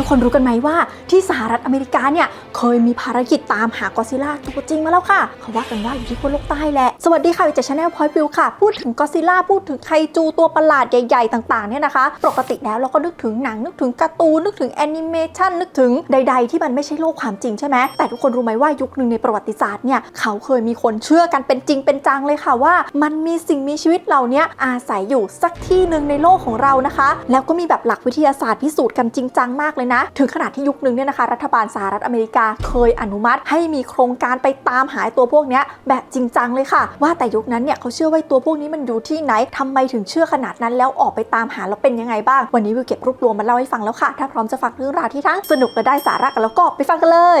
ทุกคนรู้กันไหมว่าที่สหรัฐอเมริกาเนี่ยเคยมีภารกิจตามหากอซิล่าตัวจริงมาแล้วค่ะ เขาว่ากันว่าอยู่ที่ขั้วโลกใต้แหละ สวัสดีค่ะวิจัยชาแนลพอยต์วิวค่ะ พูดถึงกอซิล่าพูดถึงไคจูตัวประหลาดใหญ่ ๆ ต่างๆเนี่ยนะคะ ปกติแล้วเราก็นึกถึงหนังนึกถึงการ์ตูนนึกถึงแอนิเมชันนึกถึงใด ๆ ที่มันไม่ใช่โลกความจริงใช่ไหมแต่ทุกคนรู้ไหมว่ายุคหนึ่งในประวัติศาสตร์เนี่ยเขาเคยมีคนเชื่อกันเป็นจริงเป็นจังเลยค่ะว่า มันมีสิ่งมีชีวิตเหล่านี้อาศัยอยู่สักที่หนึ่งในโลกของเรานะคะ แล้วก็มีแบบหลักวิทยาศาสตร์พิสูจน์กันจริงจังมากเลยนะ ถึงขนาดที่ยุคหนึ่งเนี่ยนะคะ รัฐบาลสหรัฐอเมริกาเคยอนุมัติให้มีโครงการไปตามหาตัวพวกเนี้ยแบบจริงจังเลยค่ะ ว่าแต่ยุคนั้นเนี่ยเขาเชื่อว่าตัวพวกนี้มันอยู่ที่ไหนทำไมถึงเชื่อขนาดนั้น แล้วออกไปตามหาแล้วเป็นยังไงบ้าง วันนี้วิวเก็บรวบรวมมาเล่าให้ฟังแล้วค่ะ ถ้าพร้อมจะฟังเรื่องราวที่ทั้งสนุกและได้สาระกันแล้วก็ไปฟังกันเลย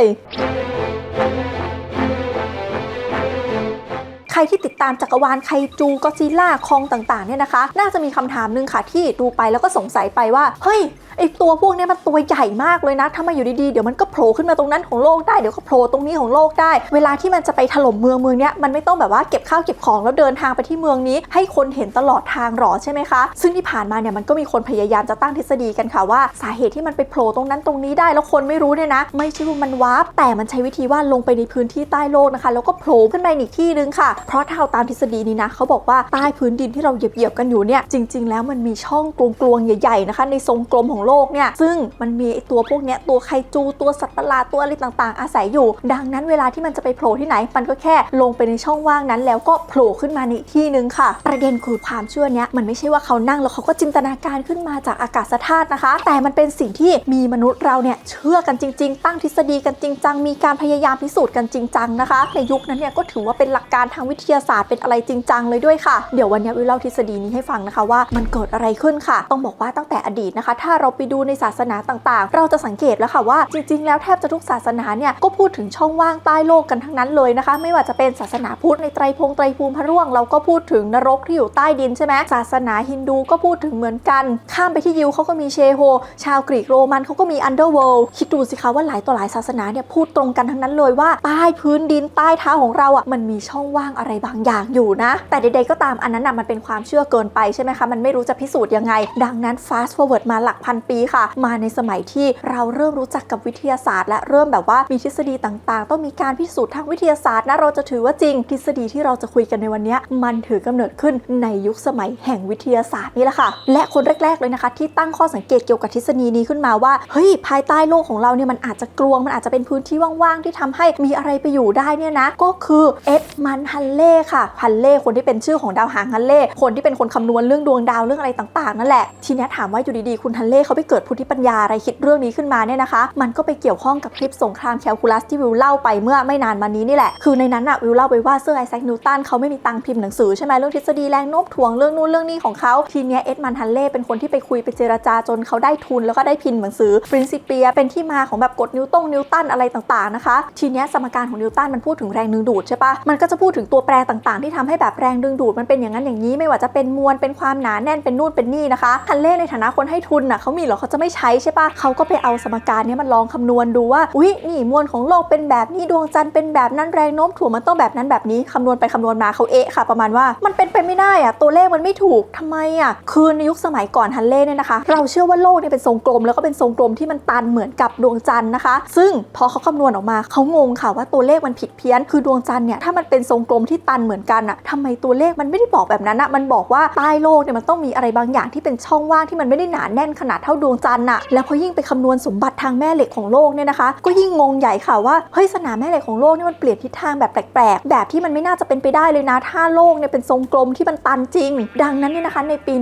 ใครที่ติดตามจักรวาลไคจูก็ซิลล่าคองต่างๆเนี่ยนะคะ น่าจะมีคำถามหนึงค่ะที่ดูไปแล้วก็สงสัยไปว่า เฮ้ยไอตัวพวกนี้มันตัวใหญ่มากเลยนะถ้ามาอยู่ดีๆ เดี๋ยวมันก็โผล่ขึ้นมาตรงนั้นของโลกได้ เดี๋ยวก็โผล่ตรงนี้ของโลกได้ เวลาที่มันจะไปถล่มเมืองเมืองเนี้ยมันไม่ต้องแบบว่าเก็บข้าวเก็บของแล้วเดินทางไปที่เมืองนี้ ให้คนเห็นตลอดทางหรอใช่ไหมคะ ซึ่งที่ผ่านมาเนี่ยมันก็มีคนพยายามจะตั้งทฤษฎีกันค่ะว่า สาเหตุที่มันไปโผล่ตรงนั้นตรงนี้ได้แล้วคนไม่รู้เนี่ยนะ ไม่ใช่ว่ามันวาร์ปแต่มันใช้วิธีว่าลงไปในพื้นที่ใต้โลกนะคะ แล้วก็โผล่ขึ้นไปอีกที่นึงค่ะเพราะถ้าเอาตามทฤษฎีนี้นะเขาบอกว่าใต้พื้นดินที่เราเหยียบๆกันอยู่เนี่ยจริง ๆ แล้วมันมีช่องกลวงๆใหญ่ๆนะคะ ในทรงกลมของโลกเนี่ยซึ่งมันมีตัวพวกเนี้ยตัวไคจูตัวสัตว์ประหลาดตัวอะไรต่างๆ อาศัยอยู่ ดังนั้นเวลาที่มันจะไปโผล่ที่ไหน มันก็แค่ลงไปในช่องว่างนั้น แล้วก็โผล่ขึ้นมาในที่หนึ่งค่ะ ประเด็นคือความเชื่อเนี้ยมันไม่ใช่ว่าเขานั่งแล้วเขาก็จินตนาการขึ้นมาจากอากาศธาตุนะคะ แต่มันเป็นสิ่งที่มีมนุษย์เราเนี่ยเชื่อกันจริง ๆ ตั้งทฤษฎีกันจริงจังมีการพยายามพิสูจน์กันจริงจังนะคะในยุคนั้นเนี่ยก็ถือว่าเป็นหลักการทางวิทยาศาสตร์เป็นอะไรจริงจังเลยด้วยค่ะ เดี๋ยววันนี้วิวเล่าทฤษฎีนี้ให้ฟังนะคะว่ามันเกิดอะไรขึ้นค่ะ ต้องบอกว่าตั้งแต่อดีตนะคะ ถ้าเราไปดูในศาสนาต่างๆ เราจะสังเกตแล้วค่ะว่าจริง ๆ แล้วแทบจะทุกศาสนาเนี่ยก็พูดถึงช่องว่างใต้โลกกันทั้งนั้นเลยนะคะ ไม่ว่าจะเป็นศาสนาพุทธในไตรพงไตรภูมิพระร่วงเราก็พูดถึงนรกที่อยู่ใต้ดินใช่ไหมศาสนาฮินดูก็พูดถึงเหมือนกัน ข้ามไปที่ยิวเขาก็มีเชโฮ ชาวกรีกโรมันเขาก็มีอันเดอร์เวิลด์คิดดูสิคะว่าหลายต่อหลายศาสนาเนี่ยพูดตรงกันทั้งนั้นเลยว่าใต้พื้นดินใต้เท้าของเราอะมันมีช่องว่างอะไรบางอย่างอยู่นะ แต่ใดๆก็ตามอันนั้นอะมันเป็นความเชื่อเกินไปใช่ไหมคะ มันไม่รู้จะพิสูจน์ยังไง ดังนั้น fast forward มาหลักพันปีค่ะ มาในสมัยที่เราเริ่มรู้จักกับวิทยาศาสตร์ และเริ่มแบบว่ามีทฤษฎีต่างๆ ต้องมีการพิสูจน์ทางวิทยาศาสตร์นะเราจะถือว่าจริงทฤษฎีที่เราจะคุยกันในวันนี้มันถือกำเนิดขึ้นในยุคสมัยแห่งวิทยาศาสตร์นี่แหละค่ะ และคนแรก ๆเลยนะคะ ที่ตั้งข้อสังเกตเกี่ยวกับทฤษฎีนี้ขึ้นมาว่าเฮ้ยภายใต้โลกของเราเนี่ยมันอาจจะกลวงมันอาจจะเป็นพื้นที่ว่างๆที่ทำให้มีอะไรไปอยู่ได้เนี่ยนะก็คือเอ็ดมันฮันเล่ค่ะฮันเล่คนที่เป็นชื่อของดาวหางฮันเล่คนที่เป็นคนคำนวณเรื่องดวงดาวเรื่องอะไรต่างๆนั่นแหละทีนี้ถามว่าอยู่ดีๆคุณฮันเล่เขาไปเกิดพุทธิปัญญาอะไรคิดเรื่องนี้ขึ้นมาเนี่ยนะคะ มันก็ไปเกี่ยวข้องกับคลิปสงครามแคลคูลัสที่วิวเล่าไปเมื่อไม่นานมานี้นี่แหละคือในนั้นอะวิวเล่าไปว่าเซอร์ไอแซคนิวตันเขาไม่มีตังค์พิมพ์หนังสือใช่ไหมเรื่องทฤษฎีแรงโน้มถ่วงเรื่องนู่นเรื่องนี้ของเขาทีเนี้ยเอ็ดมันฮันเล่เป็นคนที่ไปคุยไปเจรจาจนเขาได้ทุนแล้วก็ได้พิมพ์หนังสือ Principia เป็นที่มาของแบบกฎนิวตงนิวตันอะไรต่างๆนะคะ ทีเนี้ยสมการของนิวตันมันพูดถึงแรงดึงดูดใช่ปะมันก็จะพูดถึงตัวแปรต่างๆ ที่ทำให้แบบแรงดึงดูดมันเป็นอย่างนั้นอย่างนี้ ไม่ว่าจะเป็นมวลเป็นความหนาแน่นเป็นนู่นเป็นนี่นะคะฮันเล่ในฐานะคนให้ทุนน่ะเขามีเหรอเขาจะไม่ใช้ใช่ปะเขาก็ไปเอาสมการนี้มันลองคำนวณดูว่าอุ๊ยนี่มวลของโลกเป็นแบบนี้ดวงจันทร์เป็นแบบนั้นแรงโน้มถ่วงมันต้องแบบนั้นแบบนี้คำนวณไปคำนวณมาเขาเอะค่ะ ประมาณว่ามันเป็นไปไม่ได้อะตัวเลขมันไม่ถูกทำไมอะคือในยุคสมัยก่อนฮันเล่เนี่ยนะคะ เราเชื่อว่าโลกเนี่ยเป็นทรงกลม แล้วก็เป็นทรงกลมที่มันตันเหมือนกับดวงจันทร์นะคะ ซึ่งพอเขาคำนวณออกมาเขางงค่ะว่าตัวเลขมันผิดเพี้ยน คือดวงจันทร์เนี่ยถ้ามันเป็นทรงกลมที่ตันเหมือนกันอะทำไมตัวเลขมันไม่ได้บอกแบบนั้นอะมันบอกว่าใต้โลกเนี่ยมันต้องมีอะไรบางอย่างที่เป็นช่องว่างที่มันไม่ได้หนาแน่นขนาดเท่าดวงจันทร์อะแล้วพอยิ่งไปคำนวณสมบัติทางแม่เหล็กของโลกเนี่ยนะคะ ก็ยิ่งงงใหญ่ค่ะว่าเฮ้ยสนามแม่เหล็กของโลกนี่มันเปลี่ยนทิศทางแบบแปลกๆ แบบที่มันไม่น่าจะเป็นไปได้เลยนะ ถ้าโลกเนี่ยเป็นทรงกลมที่มันตันจริง ดังนั้นเนี่ยนะคะในปี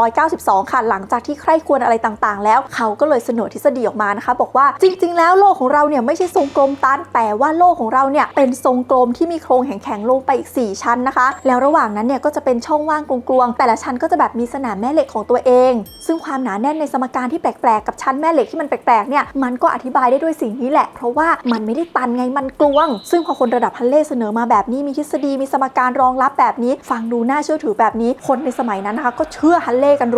1692 ค่ะหลังจากที่ใคร่ควรอะไรต่างๆ แล้ว เขาก็เลยเสนอทฤษฎีออกมานะคะ บอกว่าจริง ๆ แล้วโลกของเราเนี่ยไม่ใช่ทรงกลมตันแต่ว่าโลกของเราเนี่ยเป็นทรงกลมที่มีโครงแข็งๆลงไปอีก 4 ชั้นนะคะ แล้วระหว่างนั้นเนี่ยก็จะเป็นช่องว่างกลวงๆแต่ละชั้นก็จะแบบมีสนามแม่เหล็กของตัวเอง ซึ่งความหนาแน่นในสมการที่แปลกๆกับชั้นแม่เหล็กที่มันแปลกๆเนี่ยมันก็อธิบายได้ด้วยสิ่งนี้แหละ เพราะว่ามันไม่ได้ตันไงมันกลวง ซึ่งพอคนระดับฮันเล่เสนอมาแบบนี้มีทฤษฎีมีสมการรองรับแบบนี้ ฟังดูน่าเชื่อถือแบบนี้ คนในสมัยนั้นนะคะก็เชื่อฮันเล่กัน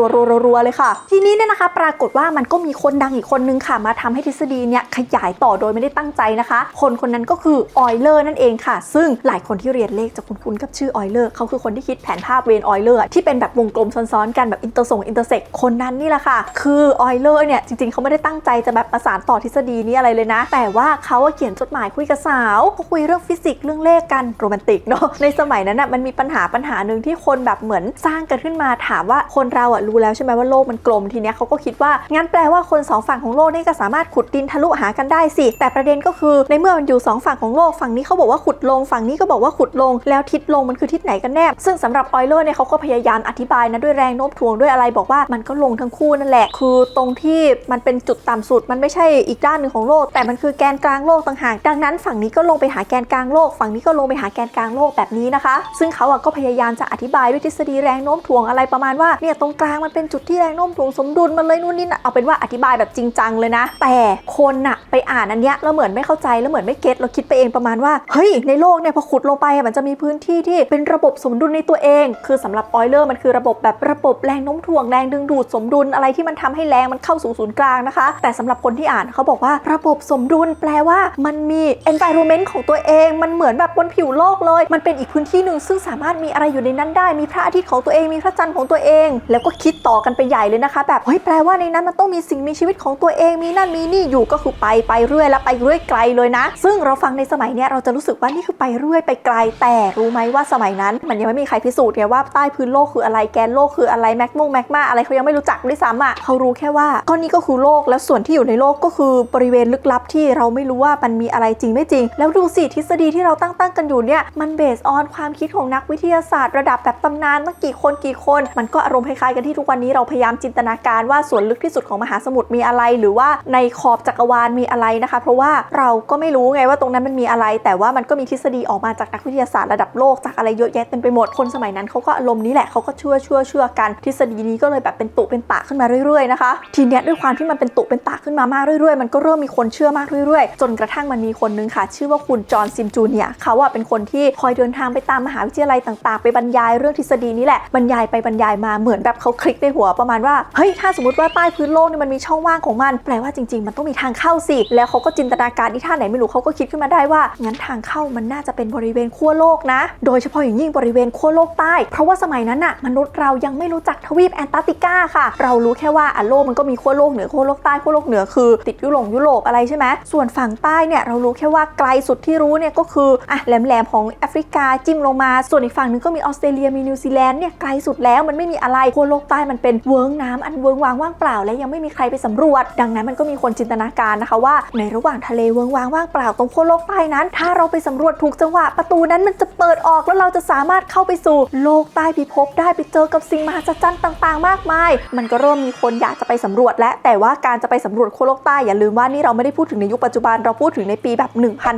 รัวๆเลยค่ะ ทีนี้เนี่ยนะคะ ปรากฏว่ามันก็มีคนดังอีกคนนึงค่ะ มาทำให้ทฤษฎีเนี่ยขยายต่อโดยไม่ได้ตั้งใจนะคะ คนคนนั้นก็คือออยเลอร์นั่นเองค่ะ ซึ่งหลายคนที่เรียนเลขจะคุ้นๆกับชื่อออยเลอร์เขาคือคนที่คิดแผนภาพเวนออยเลอร์ที่เป็นแบบวงกลมซ้อนๆกันแบบอินเตอร์ส่งอินเตอร์เซกคนนั้นนี่แหละค่ะ คือออยเลอร์เนี่ยจริงๆเขาไม่ได้ตั้งใจจะแบบประสานต่อทฤษฎีนี้อะไรเลยนะ แต่ว่าเขาเขียนจดหมายคุยกับสาวเขาคุยเรื่องฟิสิกส์เรื่องเลขกันโรแมนติกเนาะในสมัยนั้นน่ะมันมีปัญหาปัญหาหนึ่งที่คนแบบเหมือนสร้างกันขึ้นมาถามว่าคนเราอะรู้แล้วใช่ไหมว่าโลกมันกลมทีเนี้ยเขาก็คิดว่างั้นแปลว่าคนสองฝั่งของโลกนี่ก็สามารถขุดดินทะลุหากันได้สิแต่ประเด็นก็คือในเมื่อมันอยู่สองฝั่งของโลกฝั่งนี้เขาบอกว่าขุดลงฝั่งนี้ก็บอกว่าขุดลง แล้วทิศลงมันคือทิศไหนกันแน่ ซึ่งสำหรับออยเลอร์เนี่ยเขาก็พยายามอธิบายนะด้วยแรงโน้มถ่วงด้วยอะไรบอกว่ามันก็ลงทั้งคู่นั่นแหละ คือตรงที่มันเป็นจุดต่ำสุด มันไม่ใช่อีกด้านหนึ่งของโลก แต่มันคือแกนกลางโลกต่างหากดังนั้นฝั่งนี้ก็ลงไปหาแกนกลางโลก ฝั่งนี้ก็ลงไปหาแกนกลางโลกแบบนี้นะคะ ซึ่งเขาอะก็พยายามจะอธิบายด้วยทฤษฎีแรงโน้มถ่วงอะไรประมาณว่าเนี่ยตรงกลางมันเป็นจุดที่แรงโน้มถ่วงสมดุลมันเลยนู่นนี่นะเอาเป็นว่าอธิบายแบบจริงจังเลยนะ แต่คนอะไปอ่านอันเนี้ยแล้วเหมือนไม่เข้าใจแล้วเหมือนไม่เก็ตเราคิดไปเองประมาณว่าเฮ้ยในโลกเนี่ยพอขุดลงไปมันจะมีพื้นที่ที่เป็นระบบสมดุลในตัวเอง คือสำหรับออยเลอร์มันคือระบบแบบระบบแรงโน้มถ่วงแรงดึงดูดสมดุลอะไรที่มันทำให้แรงมันเข้าสู่ศูนย์กลางนะคะ แต่สำหรับคนที่อ่านเขาบอกว่าระบบสมดุลแปลว่ามันมี environment ของตัวเอง มันเหมือนแบบบนผิวโลกเลย มันเป็นอีกพื้นที่หนึ่งซึ่งสามารถมีอะไรอยู่ในนั้นได้ มีพระอาทิตย์ของตัวเอง มีพระจันทร์ของตัวเอง แล้วก็คิดต่อกันไปใหญ่เลยนะคะ แบบ เฮ้ย แปลว่าในนั้นมันต้องมีสิ่งมีชีวิตของตัวเอง มีนั่นมีนี่อยู่ ก็คือไปไปเรื่อยแล้วไปเรื่อยไกลเลยนะ ซึ่งเราฟังในสมัยเนี้ยเราจะรู้สึกว่านี่คือไปเรื่อยไปไกลแต่รู้ไหมว่าสมัยนั้น มันยังไม่มีใครพิสูจน์ไงว่าใต้พื้นโลกคืออะไรแกนโลกคืออะไรแมกมุงแมกมาอะไรเขายังไม่รู้จักด้วยซ้ำอะเขารู้แค่ว่าก้อนนี้ก็คือโลกแล้วส่วนที่อยู่ในโลกก็คือบริเวณลึกลับที่เราไม่รู้ว่ามันมีอะไรจริงไม่จริง แล้วดูสิทฤษฎีที่เราตั้งตั้งกันอยู่เนี่ยมันเบสออนความคิดของนักวิทยาศาสตร์ระดับแบบตำนานตั้งกี่คนกี่คน มันก็อารมณ์คล้ายๆกันที่ทุกวันนี้เราพยายามจินตนาการว่าส่วนลึกที่สุดของมหาสมุทรมีอะไร หรือว่าในขอบจักรวาลมีอะไรนะคะ เพราะว่าเราก็ไม่รู้ไงว่าตรงนั้นมันมีอะไร แต่ว่ามันก็มีทฤษฎีออกมาจากนักวิทยาศาสตร์ระดับโลกจากอะไรเยอะแยะเต็มไปหมดคนสมัยนั้นเขาก็อารมณ์นี้แหละเขาก็เชื่อเชื่อเชื่อกันทฤษฎีนี้ก็เลยแบบเป็นตุเป็นตะขึ้นมาเรื่อยๆนะคะทีเนี้ยด้วยความที่มันเป็นตุเป็นตะขึ้นมามากเรื่อยๆ มันก็เริ่มมีคนเชื่อมากเรื่อยๆ จนกระทั่งมันมีคนนึงค่ะ ชื่อว่าคุณจอห์นซิมจูเนียเขาอะเป็นคนที่คอยเดินทางไปตามมหาวิทยาลัยต่างๆ ไปบรรยายเรื่องทฤษฎีนี้แหละบรรยายไปบรรยายมาเหมือนแบบเขาคลิกในหัวประมาณว่าเฮ้ยถ้าสมมติว่าใต้พื้นโลกเนี่ยมันมีช่องว่างของมัน แปลว่าจริงๆ มันต้องมีทางเข้าสิแล้วเขาก็จินตนาการที่ท่าไหนไม่รู้เขาก็คิดขึ้นมาได้ว่างั้นทางเข้ามันน่าจะเป็นบริเวณขั้วโลกนะ โดยเฉพาะอย่างยิ่งบริเวณขั้วโลกใต้ เพราะว่าสมัยนั้นน่ะมนุษย์เรายังไม่รู้จักทวีปแอนตาร์กติกาค่ะ เรารู้แค่ว่าอะโลกมันก็มีขั้วโลกเหนือขั้วโลกใต้ขั้วโลกเหนือคือ ติดยุโรปยุโรปอะไรใช่ไหมส่วนฝั่งใต้เนี่ยเรารู้แค่ว่าไกลสุดที่รู้เนี่ยก็คืออะแหลมๆของแอฟริกาจิ้มลงมา ส่วนอีกฝั่งหนึงก็มีออสเตรเลียมีนิวซีแลนด์เนี่ยไกลสุดแล้วมันไม่มีอะไรขั้วโลกใต้มันเป็นเวิ้งน้ำอันเวิ้งว้างว่างเปล่า และยังไม่มีใครไปสำรวจ ดังนั้นมันก็มีคนจินตนาการนะคะว่า ในระหว่างทะเลเวิ้งวางว่างเปล่าตรงขั้วโลกใต้นั้น ถ้าเราไปสำรวจถูกจังหวะประตูนั้นมันจะเปิดออกแล้วเราจะสามารถเข้าไปสู่โลกใต้พิภพได้ไปเจอกับสิ่งมหัศจรรย์ต่างๆ มากมาย มันก็เริ่มมีคนอยากจะไปสำรวจ และแต่ว่าการจะไปสำรวจขั้วโลกใต้อย่าลืมว่านี่เราไม่ได้พูดถึงในยุคปัจจุบันเราพูดถึงในปีแบบ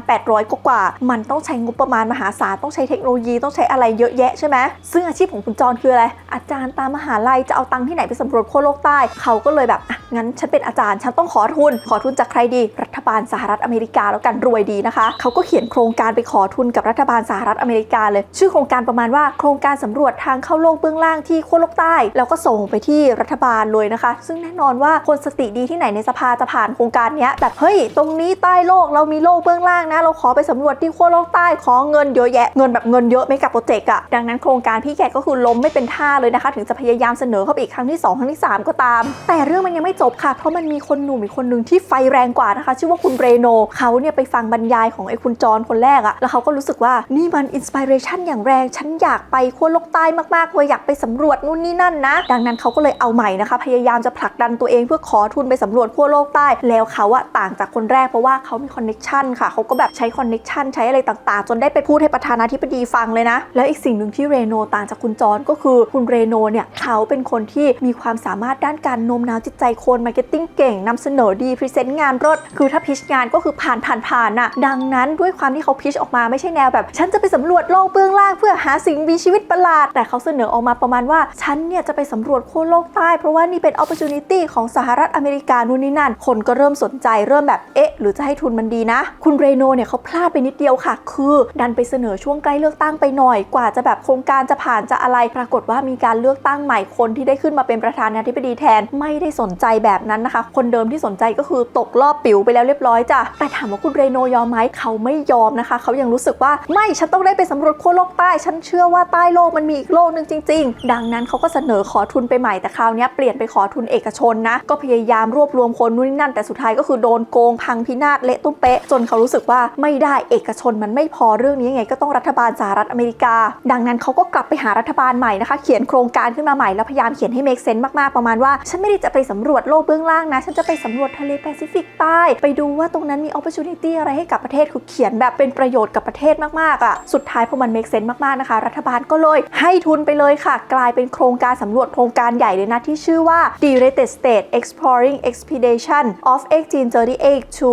1,800 กว่า มันต้องใช้งบประมาณมหาศาลต้องใช้เทคโนโลยีต้องใช้อะไรเยอะแยะใช่ไหมซึ่งอาชีพของคุณจรคืออะไร อาจารย์ตามมหาลัยจะเอาตังค์ที่ไหนไปสำรวจขั้วโลกใต้ เขาก็เลยแบบอะงั้นฉันเป็นอาจารย์ฉันต้องขอทุน ขอทุนจากใครดี รัฐบาลสหรัฐอเมริกาแล้วกันรวยดีนะคะ เขาก็เขียนโครงการไปขอทุนกับรัฐบาลสหรัฐอเมริกาเลย ชื่อโครงการประมาณว่าโครงการสำรวจทางเข้าโลกเบื้องล่างที่ขั้วโลกใต้ แล้วก็ส่งไปที่รัฐบาลเลยนะคะ ซึ่งแน่นอนว่าคนสติดีที่ไหนในสภาจะผ่านโครงการนี้แบบเฮ้ยตรงนี้ใต้โลกเรามีโลกเบื้องล่างนะ เราขอไปสำรวจที่ขั้วโลกใต้ขอเงินเยอะแยะเงินแบบเงินเยอะไม่กับโปรเจกต์อะดังนั้นโครงการพี่แกก็คือล้มไม่เป็นท่าเลยนะคะ ถึงจะพยายามเสนอเข้าไปอีกครั้งที่ 2 ครั้งที่ 3 ก็ตาม แต่เรื่องมันยังไม่จบค่ะ เพราะมันมีคนหนุ่มอีกคนหนึ่งที่ไฟแรงกว่านะคะ ชื่อว่าคุณเรโนเขาเนี่ยไปฟังบรรยายของไอ้คุณจรคนแรกอะแล้วเขาก็รู้สึกว่านี่มันอินสปิเรชันอย่างแรง ฉันอยากไปขั้วโลกใต้มากๆเลยอยากไปสำรวจนู่นนี่นั่นนะ ดังนั้นเขาก็เลยเอาใหม่นะคะ พยายามจะผลักดันตัวเองเพื่อขอทุนไปสำรวจขั้วโลกใต้ แล้วเขาอะต่างจากคนแรกเพราะว่าเขามีคอนเน็ชันค่ะ เขาก็แบบใช้คอนเน็ชันใช้อะไรต่างๆ จนได้ไปพูดให้ประธานาธิบดีฟังเลยนะ แล้วอีกสิ่งหนึ่งที่เรโนต่างจากคุณจรก็คือคุณเรโนเนี่ยเขาเป็นคนที่มีความสามารถด้านการโน้มน้าวจิตใจคนมาร์เก็ตติ้งเก่งนำเสนอดีพรีเซนต์งานรถคือถ้าพิชงานก็คือผ่านผ่านผ่านน่ะดังนั้นด้วยความที่เขาพิชออกมาไม่ใช่แนวแบบฉันจะไปสำรวจโลกเบื้องล่างเพื่อหาสิ่งมีชีวิตประหลาด แต่เขาเสนอออกมาประมาณว่า ฉันเนี่ยจะไปสำรวจขั้วโลกใต้ เพราะว่านี่เป็น opportunity ของสหรัฐอเมริกานู่นนี่นั่น คนก็เริ่มสนใจเริ่มแบบเอ๊ะ หรือจะให้ทุนมันดีนะ คุณเรโนเนี่ยเขาพลาดไปนิดเดียวค่ะ คือดันไปเสนอช่วงใกล้เลือกตั้งไปหน่อยกว่าจะแบบโครงการจะผ่านจะอะไรปรากฏว่ามีการเลือกตั้งใหม่คนที่ได้ขึ้นมาเป็นประธานาธิบดีแทนไม่ได้สนใจแบบนั้นนะคะ คนเดิมที่สนใจก็คือตกรอบปิ๋วไปแล้วเรียบร้อยจ้ะแต่ถามว่าคุณเรโนยอมไหมเขาไม่ยอมนะคะ เขายังรู้สึกว่าไม่ฉันต้องได้ไปสำรวจขั้วโลกใต้ ฉันเชื่อว่าใต้โลกมันมีอีกโลกหนึ่งจริง ๆ ดังนั้นเขาก็เสนอขอทุนไปใหม่แต่คราวนี้เปลี่ยนไปขอทุนเอกชนนะ ก็พยายามรวบรวมคนนู่นนี่นั่น แต่สุดท้ายก็คือโดนโกงพังพินาศเละตุ้มเป๊ะ จนเขารู้สึกว่าไม่ได้เอกชนมันไม่พอเรื่องนี้ยังไง ก็ต้องรัฐบาลสหรัฐอเมริกา ดังนั้นเขาก็กลับไปหารัฐบาลใหม่นะคะ เขียนโครงการขึ้นมาใหม่แล้วพยายามเขียนให้ make sense มากๆประมาณว่า ฉันไม่ได้จะไปสำรวจโลกเบื้องล่างนะฉันจะไปสำรวจทะเลแปซิฟิกใต้ไปดูว่าตรงนั้นมี opportunity อะไรให้กับประเทศคือเขียนแบบเป็นประโยชน์กับประเทศมากๆอะสุดท้ายพอมัน make sense มากๆนะคะ รัฐบาลก็เลยให้ทุนไปเลยค่ะ กลายเป็นโครงการสำรวจโครงการใหญ่เลยนะที่ชื่อว่า United State Exploring Expedition of 1838 to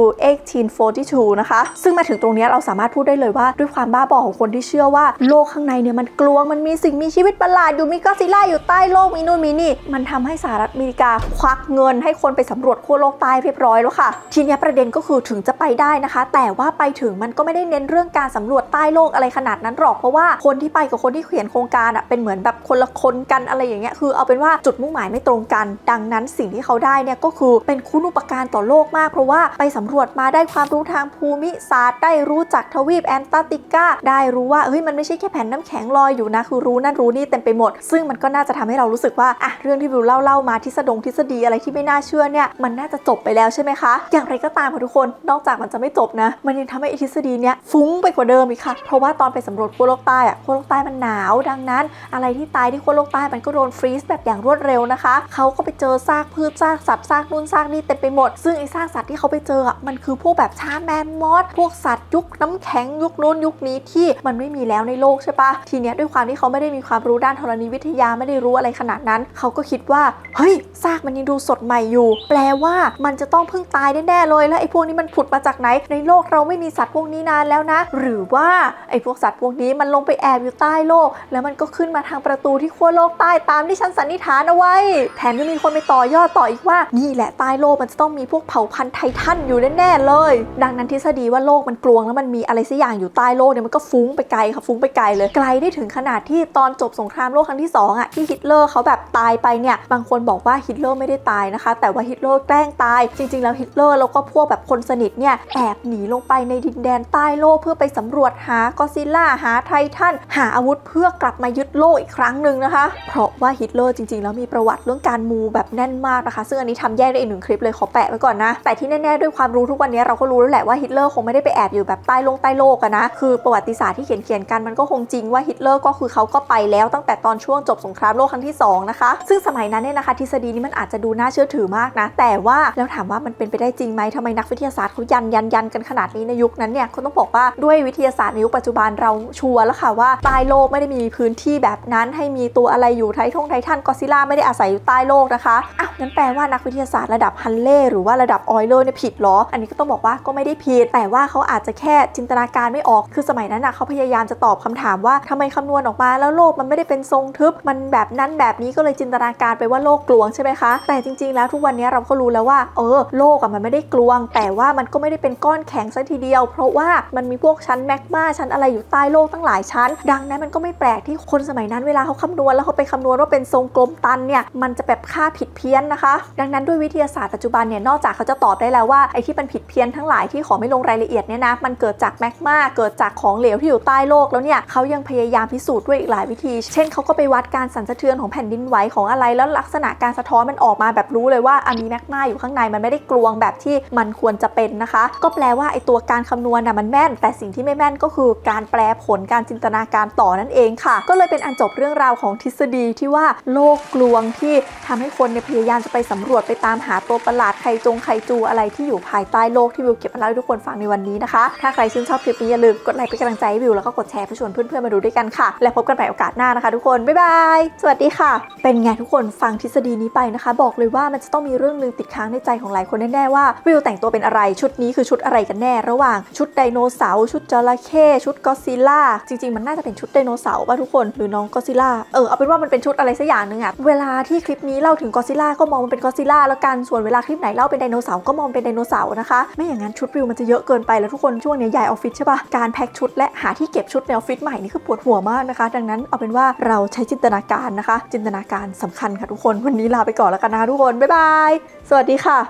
1842 นะคะ ซึ่งมาถึงตรงนี้เราสามารถพูดได้เลยว่า ด้วยความบ้าบอของคนที่เชื่อว่า โลกข้างในเนี่ยมันกลวงมันมีสิ่งมีชีวิตประหลาดอยู่มีก็ซิล่าอยู่ใต้โลกมีนู่นมีนี่ มันทำให้สหรัฐอเมริกาควักเงินให้คนไปสำรวจขั้วโลกใต้เรียบร้อยแล้วค่ะ ทีนี้ประเด็นก็คือถึงจะไปได้นะคะ แต่ว่าไปถึงมันก็ไม่ได้เน้นเรื่องการสำรวจใต้โลโลกอะไรขนาดนั้นหรอกเพราะว่าคนที่ไปกับคนที่เขียนโครงการอะเป็นเหมือนแบบคนละคนกันอะไรอย่างเงี้ยคือเอาเป็นว่าจุดมุ่งหมายไม่ตรงกัน ดังนั้นสิ่งที่เขาได้เนี่ยก็คือเป็นคุณอุปการต่อโลกมาก เพราะว่าไปสำรวจมาได้ความรู้ทางภูมิศาสตร์ได้รู้จักทวีปแอนตาร์กติกาได้รู้ว่าเฮ้ยมันไม่ใช่แค่แผ่นน้ำแข็งลอยอยู่นะคือรู้นั่นรู้นี่เต็มไปหมด ซึ่งมันก็น่าจะทำให้เรารู้สึกว่าอะเรื่องที่วิวเล่าเล่ามาทฤษฎงทฤษฎีอะไรที่ไม่น่าเชื่อเนี่ยมันน่าจะจบไปแล้วใช่ไหมคะ อย่างไรก็ตามค่ะทุกคนนอกจากมันจะไม่จบนะ มันยังทำให้ทฤษฎีเนี้ยฟุ้งไปกว่าเดิมอีกค่ะเพราะว่าตอนไปสำรวจขั้วโลกใต้อะขั้วโลกใต้มันหนาว ดังนั้น อะไรที่ตายที่ขั้วโลกใต้มันก็โดนฟรีซแบบอย่างรวดเร็วนะคะเขาก็ไปเจอซากพืชซากสัตว์ซากนู่นซากนี่เต็มไปหมด ซึ่งไอ้ซากสัตว์ที่เขาไปเจออะมันคือพวกแบบช้างแมมมอสพวกสัตว์ยุคน้ำแข็งยุคนู้นยุคนี้ที่มันไม่มีแล้วในโลกใช่ปะทีเนี้ยด้วยความที่เขาไม่ได้มีความรู้ด้านธรณีวิทยาไม่ได้รู้อะไรขนาดนั้น เขาก็คิดว่าเฮ้ยซากมันยังดูสดใหม่อยู่ แปลว่ามันจะต้องเพิ่งตายแน่ๆเลย แล้วไอ้พวกนี้มันผุดมาจากไหน ในโลกเราไม่มีสัตว์พวกนี้นานแล้วนะ หรือว่าไอ้พวกสัตว์พวกนี้มันลงไปแอบอยู่ใต้โลก แล้วมันก็ขึ้นมาทางประตูที่ขั้วโลกใต้ตามที่ฉันสันนิษฐานเอาไว้ แถมยังมีคนไปต่อยอดต่ออีกว่า นี่แหละใต้โลกมันจะต้องมีพวกเผ่าพันธุ์ไททันอยู่แน่ๆเลย ดังนั้นทฤษฎีว่าโลกมันกลวงแล้วมันมีอะไรสักอย่างอยู่ใต้โลกเนี่ยมันก็ฟุ้งไปไกลค่ะฟุ้งไปไกลเลยไกลได้ถึงขนาดที่ตอนจบสงครามโลกครั้งที่สองอะที่ฮิตเลอร์เขาแบบตายไปเนี่ยบางคนบอกว่าฮิตเลอร์ไม่ได้ตายนะคะ แต่ว่าฮิตเลอร์แกล้งตาย จริง ๆ แล้วฮิตเลอร์แล้วก็พวกแบบคนสนิทเนี่ยแอบหนีลงไปในดินแดนใต้โลกเพื่อไปสำรวจหากอซิลล่าหาไททันหาอาวุธเพื่อกลับมายึดโลกอีกครั้งหนึ่งนะคะ เพราะว่าฮิตเลอร์จริง ๆ แล้วมีประวัติเรื่องการมูแบบแน่นมากนะคะ ซึ่งอันนี้ทำแยกได้อีกหนึ่งคลิปเลยขอแปะไว้ก่อนนะ แต่ที่แน่ๆด้วยความรู้ทุกวันนี้เราก็รู้แล้วแหละว่าฮิตเลอร์คงไม่ได้ไปแอบอยู่แบบใต้ลงใต้โลกนะคือประวัติศาสตร์ที่เขียนเขียนกันมันก็คงจริงว่าฮิตเลอร์ก็คือเขาก็ไปแล้วตั้งแต่ตอนช่วงจบสงครามโลกครั้งที่สองนะคะซึ่งสมัยนั้นเนี่ยนะคะ ทฤษฎีนี้มันอาจจะดูน่าเชื่อถือมากนะ แต่ว่าแล้วถามว่ามันเป็นไปได้จริงไหมทำไมนักวิทยาศาสตร์เขายันยันยันกันขนาดนี้ในยุคนั้นเนี่ยก็ต้องบอกว่าด้วยวิทยาศาสตร์ในยุคปัจจุบันเราชัวร์แล้วค่ะว่าใต้โลกไม่ได้มีพื้นที่แบบนั้นให้มีตัวอะไรอยู่ไททงไททันกอซิล่าไม่ได้อาศัยอยู่ใต้โลกนะคะอ้าวนั้นแปลว่านักวิทยาศาสตร์ระดับฮันเล่หรือว่าระดับออยเลอร์เนี่ยผิดเหรอ อันนี้ก็ต้องบอกว่าก็ไม่ได้ผิด แต่ว่าเขาอาจจะแค่จินตนาการไม่ออก คือสมัยนั้นนะเขาพยายามจะตอบคำถามว่าทำไมคำนวณออกมาแล้วโลกมันไม่ได้เป็นทรงทึบ มันแบบนั้นแบบนี้ก็เลยจินตนาการไปว่าโลกกลวงใช่ไหมคะ แต่จริงๆ แล้วทุกวันนี้เราก็รู้แล้วว่า เออ โลกอะมันไม่ได้กลวง แต่ว่ามันก็ไม่ได้เป็นก้อนแข็งซะทีเดียว เพราะว่ามันมีพวกชั้นแมกมาชั้นอะไรอยู่ใต้โลกตั้งหลายชั้น ดังนั้นมันก็ไม่แปลกที่คนสมัยนั้นเวลาเขาคำนวณแล้วเขาไปคำนวณว่าเป็นทรงกลมตันเนี่ยมันจะแบบค่าผิดเพี้ยนนะคะ ดังนั้นด้วยวิทยาศาสตร์ปัจจุบันเนี่ยนอกจากเขาจะตอบได้แล้วว่าไอ้ที่มันผิดเพี้ยนทั้งหลายที่ขอไม่ลงรายละเอียดเนี่ยนะมันเกิดจากแมกมาเกิดจากของเหลวที่อยู่ใต้โลกแล้วเนี่ยเขายังพยายามพิสูจน์ด้วยอีกหลายวิธี เช่นเขาก็ไปวัดการสั่นสะเทือนของแผ่นดินไหวของอะไรแล้วลักษณะการสะท้อนมันออกมาแบบรู้เลยว่าอะมีแมกมาอยู่ข้างในมันไม่ได้กลวงแบบที่มันควรจะเป็นนะคะ ก็แปลว่าไอ้ตัวการคำนวณน่ะมันแม่น แต่สิ่งที่ไม่แม่นก็คือการแปลผลการจินตนาการต่อนั่นเองค่ะ ก็เลยเป็นอันจบเรื่องราวของทฤษฎีที่ว่าโลกกลวงที่ทำให้คนเนี่ยพยายามจะไปสำรวจไปตามหาตัวประหลาดไคจงไคจูอะไรที่อยู่ภายใต้โลกที่วิวเก็บมาเล่าให้ทุกคนฟังในวันนี้นะคะ ถ้าใครชื่นชอบคลิปนี้อย่าลืมกดไลค์เป็นกำลังใจให้วิวแล้วก็กดแชร์เพื่อชวนเพื่อนๆมาดูด้วยกันค่ะ และพบกันใหม่โอกาสหน้านะคะ ทุกคน บ๊ายบาย สวัสดีค่ะ เป็นไงทุกคนฟังทฤษฎีนี้ไปนะคะ บอกเลยว่ามันจะต้องมีเรื่องนึงติดค้างในใจของหลายคนแน่ๆว่าวิวแต่งตัวเป็นอะไรชุดนี้คือชุดอะไรกันแน่ ระหว่างชุดไดโนเสาร์ชุดจระเข้ชุดก็อซิลล่าจริง ๆ มันน่าจะเป็นชุดไดโนเสาร์ป่ะทุกคนหรือน้องก็อซิลล่าเออเอาเป็นว่ามันเป็นชุดอะไรสักอย่างหนึ่งอะเวลาที่คลิปนี้เล่าถึงก็อซิลล่าก็มองมันเป็นก็อซิลล่าแล้วกันส่วนเวลาคลิปไหนเล่าเป็นไดโนเสาร์ก็มองเป็นไดโนเสาร์นะคะไม่อย่างนั้นชุดวิวมันจะเยอะเกินไปแล้วทุกคนช่วงนี้ย้ายออฟฟิศใช่ปะการแพ็คชุดและหาที่เก็บชุดในออฟฟิศใหม่นี่คือปวดหัวมากนะคะ ดังนั้นเอาเป็นว่าเราใช้จินตนาการนะคะ จินตนาการสำคัญค่ะทุกคนวันนี้ลาไปก่อนแล้วกันนะคะทุกคนบ๊ายบายสวัสดีค่ะ